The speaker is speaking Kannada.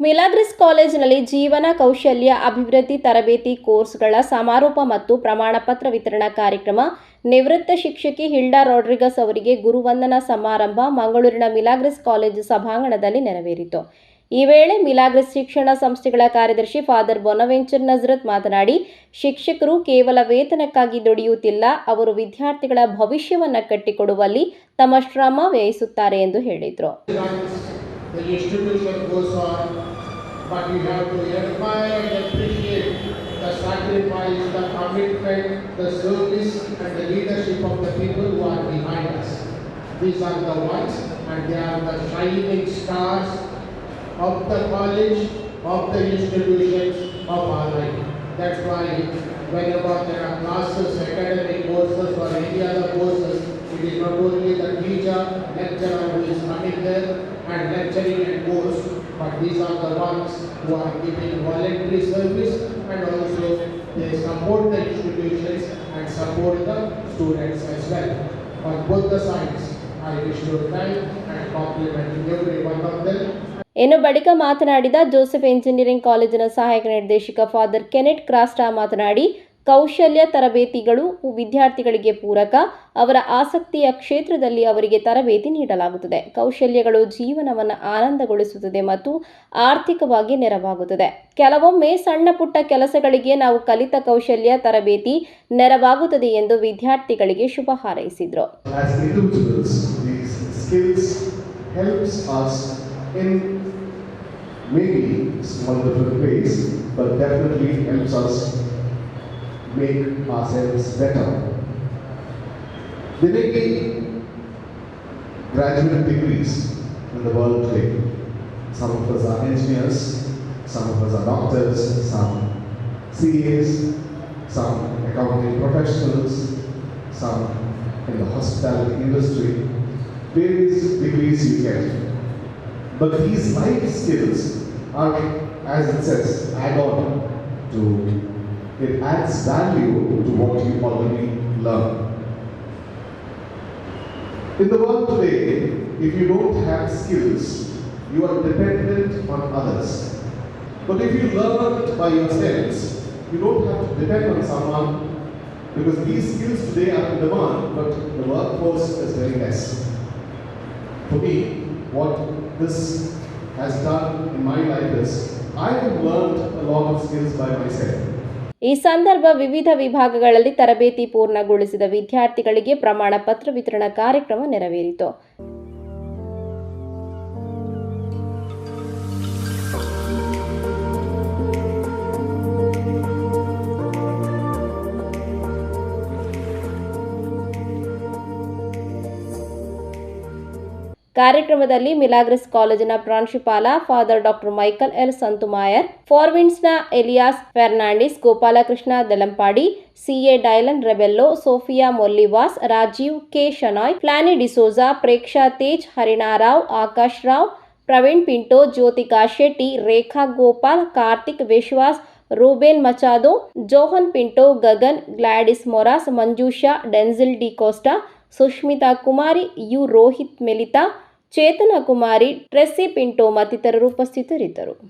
ಮಿಲಾಗ್ರಿಸ್ ಕಾಲೇಜಿನಲ್ಲಿ ಜೀವನ ಕೌಶಲ್ಯ ಅಭಿವೃದ್ಧಿ ತರಬೇತಿ ಕೋರ್ಸ್ಗಳ ಸಮಾರೋಪ ಮತ್ತು ಪ್ರಮಾಣ ಪತ್ರ ವಿತರಣಾ ಕಾರ್ಯಕ್ರಮ ನಿವೃತ್ತ ಶಿಕ್ಷಕಿ ಹಿಲ್ಡಾ ರಾಡ್ರಿಗಸ್ ಅವರಿಗೆ ಗುರುವಂದನಾ ಸಮಾರಂಭ ಮಂಗಳೂರಿನ ಮಿಲಾಗ್ರಿಸ್ ಕಾಲೇಜು ಸಭಾಂಗಣದಲ್ಲಿ ನೆರವೇರಿತು. ಈ ವೇಳೆ ಮಿಲಾಗ್ರಿಸ್ ಶಿಕ್ಷಣ ಸಂಸ್ಥೆಗಳ ಕಾರ್ಯದರ್ಶಿ ಫಾದರ್ ಬೊನವೆಂಚರ್ ನಜರತ್ ಮಾತನಾಡಿ, ಶಿಕ್ಷಕರು ಕೇವಲ ವೇತನಕ್ಕಾಗಿ ದುಡಿಯುತ್ತಿಲ್ಲ, ಅವರು ವಿದ್ಯಾರ್ಥಿಗಳ ಭವಿಷ್ಯವನ್ನು ಕಟ್ಟಿಕೊಡುವಲ್ಲಿ ತಮ್ಮ ಶ್ರಮ ವ್ಯಯಿಸುತ್ತಾರೆ ಎಂದು ಹೇಳಿದರು. The institution goes on, but you have to admire and appreciate the sacrifice, the commitment, the service, and the leadership of the people who are behind us. These are the ones, and they are the shining stars of the college, of the institutions of our life. That's why whenever there are classes, academic courses, or any other courses, it is not only the teacher, lecturer who is coming there and lecturing and course, but these are the ones who are giving voluntary service and also they support the institutions and support the students as well. On both the sides, I wish to thank and compliment every one of them ಇನ್ನು ಬಳಿಕ ಮಾತನಾಡಿದ ಜೋಸೆಫ್ ಎಂಜಿನಿಯರಿಂಗ್ ಕಾಲೇಜಿನ ಸಹಾಯಕ ನಿರ್ದೇಶಕ ಫಾದರ್ ಕೆನೆಟ್ ಕ್ರಾಸ್ಟಾ ಮಾತನಾಡಿ ಕೌಶಲ್ಯ ತರಬೇತಿಗಳು ವಿದ್ಯಾರ್ಥಿಗಳಿಗೆ ಪೂರಕ, ಅವರ ಆಸಕ್ತಿಯ ಕ್ಷೇತ್ರದಲ್ಲಿ ಅವರಿಗೆ ತರಬೇತಿ ನೀಡಲಾಗುತ್ತದೆ. ಕೌಶಲ್ಯಗಳು ಜೀವನವನ್ನು ಆನಂದಗೊಳಿಸುತ್ತದೆ ಮತ್ತು ಆರ್ಥಿಕವಾಗಿ ನೆರವಾಗುತ್ತದೆ. ಕೆಲವೊಮ್ಮೆ ಸಣ್ಣ ಪುಟ್ಟ ಕೆಲಸಗಳಿಗೆ ನಾವು ಕಲಿತ ಕೌಶಲ್ಯ ತರಬೇತಿ ನೆರವಾಗುತ್ತದೆ ಎಂದು ವಿದ್ಯಾರ್ಥಿಗಳಿಗೆ ಶುಭ ಹಾರೈಸಿದರು. Make ourselves better. There may be graduate degrees in the world today. Some of us are engineers, some of us are doctors, some CAs, some accounting professionals, some in the hospitality industry, various degrees you get. But these life skills are, as it says, add on to, it adds value to what you already learn. In the world today, if you don't have skills, you are dependent on others. But if you learn it by yourselves, you don't have to depend on someone because these skills today are in demand, but the workforce is very less. For me, what this has done in my life is I have learned a lot of skills by myself. ಈ ಸಂದರ್ಭ ವಿವಿಧ ವಿಭಾಗಗಳಲ್ಲಿ ತರಬೇತಿ ಪೂರ್ಣಗೊಳಿಸಿದ ವಿದ್ಯಾರ್ಥಿಗಳಿಗೆ ಪ್ರಮಾಣ ಪತ್ರ ವಿತರಣಾ ಕಾರ್ಯಕ್ರಮ ನೆರವೇರಿತು. ಕಾರ್ಯಕ್ರಮದಲ್ಲಿ ಮಿಲಾಗ್ರಿಸ್ ಕಾಲೇಜಿನ ಪ್ರಾಂಶುಪಾಲ father doctor Michael L Santhumayor ಫಾರ್ವಿನ್ಸ್ನ Elias Fernandes, Gopalakrishna Delampady CA Dylan Rebello, Sophia Mollivas, Rajeev K Shenoy, Flany D'Souza, Preksha Tej Harinarao Akash Rao, Praveen Pinto, Jyothika Shetty, Rekha Gopal, Karthik Vishwas, Ruben Machado, Johan Pinto, Gagan, Gladys Moras, Manjusha, Densil D'Costa Sushmitha Kumari, U Rohith Melita Chethana Kumari Tressy Pinto ಮತ್ತಿತರರು ಉಪಸ್ಥಿತರಿದ್ದರು.